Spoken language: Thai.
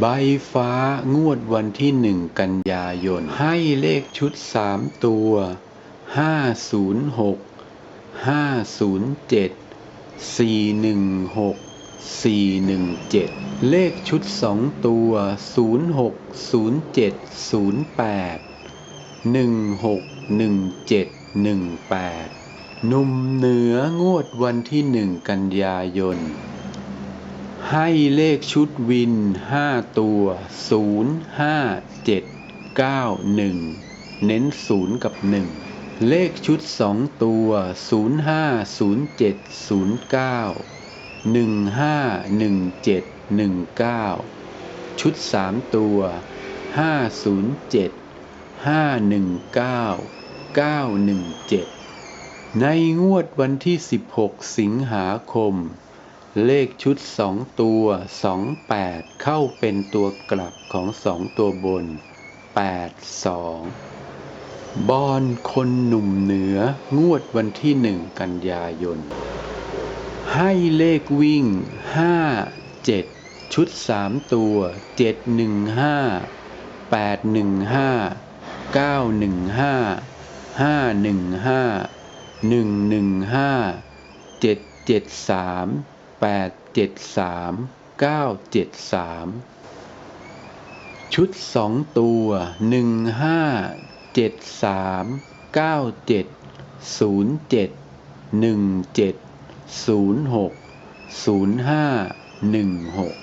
ใบฟ้างวดวันที่หนึ่งกันยายน ให้เลขชุดสามตัวห้าศูนย์หกห้าศูนย์เจ็ดสี่หนึ่งหกสี่หนึ่งเจ็ดเลขชุดสองตัวศูนย์หกศูนย์เจ็ดศูนย์แปดหนึ่งหกหนึ่งเจ็ดหนึ่งแปดหนุ่มเหนืองวดวันที่หนึ่งกันยายน ให้เลขชุดวินห้าตัว 0 5 7 9 1 เน้น 0 กับ 1 เลขชุด 2 ตัว 0 5 0 7 0 9 1 5 1 7 1 9 ชุด 3 ตัว 5 0 7 5 1 9 9 1 7 ในงวดวันที่ 16 สิงหาคม เลขชุดสองตัว 28 เข้าเป็นตัวกลับของสองตัวบน 8 2 บอนคนหนุ่มเหนืองวดวันที่หนึ่งกันยายน ให้เลขวิ่ง 5 7 ชุด 3 ตัว 7 1 5 8 1 5 9 1 5 5 1 5 1 1 5 7 7 3 แปดเจ็ดสามเก้าเจ็ดสามชุดสองตัวหนึ่งห้าเจ็ดสามเก้าเจ็ดศูนย์เจ็ดหนึ่งเจ็ดศูนย์หกศูนย์ห้าหนึ่งหก